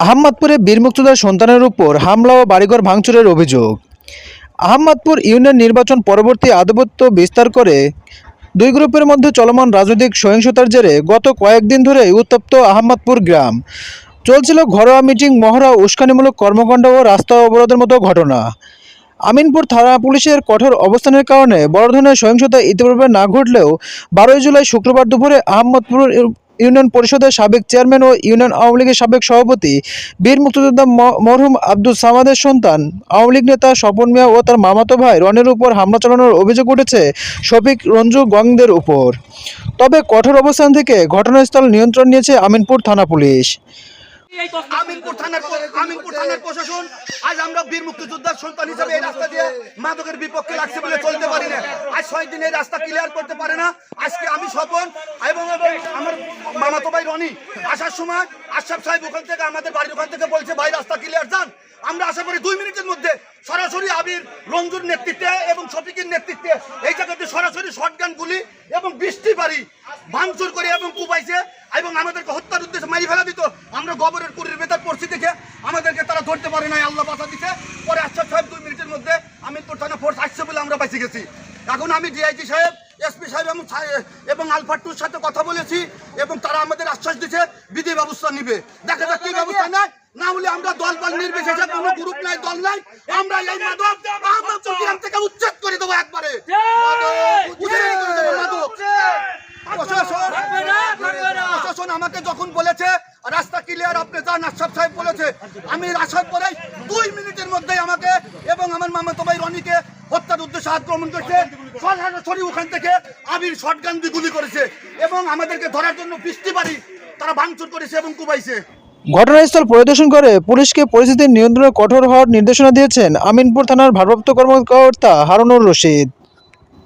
আহম্মদপুরে বীর সন্তানের উপর হামলা ও বাড়িঘর ভাঙচুরের অভিযোগ। আহম্মদপুর ইউনিয়ন নির্বাচন পরবর্তী আধিপত্য বিস্তার করে দুই গ্রুপের মধ্যে চলমান রাজনৈতিক সহিংসতার জেরে গত কয়েকদিন ধরে উত্তপ্ত আহম্মদপুর গ্রাম। চলছিল ঘরোয়া মিটিং, মহড়া, উস্কানিমূলক কর্মকাণ্ড ও রাস্তা অবরোধের মতো ঘটনা। আমিনপুর থানা পুলিশের কঠোর অবস্থানের কারণে বড় ধরনের সহিংসতা ইতিপূর্বে না ঘটলেও বারোই জুলাই শুক্রবার দুপুরে আহমদপুর ইউ- ইউনিয়ন পরিষদের সাবেক চেয়ারম্যান ও ইউনিয়ন আওয়ামী লীগের সাবেক সভাপতি বীর মুক্তিযোদ্ধা মরহুম আব্দুল সামাদের সন্তান। আওয়ামী লীগ নেতা স্বপন মিয়া ও তার মামাতো ভাই রনের উপর হামলা চালানোর অভিযোগ উঠেছে শফিক রঞ্জু গংদের উপর। তবে কঠোর অবস্থান থেকে ঘটনাস্থল নিয়ন্ত্রণ নিয়েছে আমিনপুর থানা পুলিশ। আমিনপুর থানার আমিনপুর থানার প্রশাসন, আজ আমরা বীর মুক্তিযোদ্ধার সন্তান হিসেবে এই রাস্তা দিয়ে মাদকের বিপক্ষে লাগছে বলে চলতে পারি না। আজ ছয় দিন এই রাস্তা ক্লিয়ার করতে পারে না। আজকে আমি স্বপন এবং মামাতো ভাই রনি। আসার সময় আশরাফ সাহেব ওখান থেকে আমাদের বাড়ির ওখান থেকে বলছে, ভাই, রাস্তা ক্লিয়ার যান। আমরা আশা করি দুই মিনিটের মধ্যে সরাসরি আবির, রঞ্জুর নেতৃত্বে এবং শফিকের নেতৃত্বে এই জায়গাতে সরাসরি শটগান গুলি এবং বৃষ্টি বাড়ি ভাঙচুর করে এবং কুপাইছে এবং আমাদেরকে হত্যার উদ্দেশ্যে মারি ফেলা দিত। আমরা গোবরের কুড়ির ভেতর পড়ছি দেখে আমাদেরকে তারা ধরতে পারে নাই, আল্লাহ বাঁচা দিতে পরে আচ্ছা সাহেব দুই মিনিটের মধ্যে আমিনপুর থানা ফোর্স আসছে বলে আমরা বেঁচে গেছি। এখন আমি ডিআইজি সাহেব এসপি সাহেব এবং এবং আলফাটুর সাথে কথা বলেছি এবং তারা আমাদের আশ্বাস দিচ্ছে বিধি ব্যবস্থা নিবে। দেখা যাক কি ব্যবস্থা নেয়। না হলে আমরা দল দল নির্বিশেষে কোনো গ্রুপ নাই দল নাই। আমরা এই মাদক আহমদপুর গ্রাম থেকে উচ্ছেদ করে দেবো একবারে। মাদক, মাদক। প্রশাসন আমাকে যখন বলেছে রাস্তা ক্লিয়ার আপনি যান আশরাফ সাহেব বলেছে। আমি আসার পরে দুই মিনিটের মধ্যে আমাকে এবং আমার মামা তোমাই রনিকে হত্যার উদ্দেশ্যে আক্রমণ করছে। সরাসরি ওখান থেকে আবির শটগান দিয়ে গুলি করেছে এবং আমাদেরকে ধরার জন্য বৃষ্টি বাড়ি তারা ভাঙচুর করেছে এবং কুবাইছে। ঘটনাস্থল পরিদর্শন করে পুলিশকে পরিস্থিতি নিয়ন্ত্রণে কঠোর হওয়ার নির্দেশনা দিয়েছেন আমিনপুর থানার ভারপ্রাপ্ত কর্মকর্তা হারুনুর রশিদ।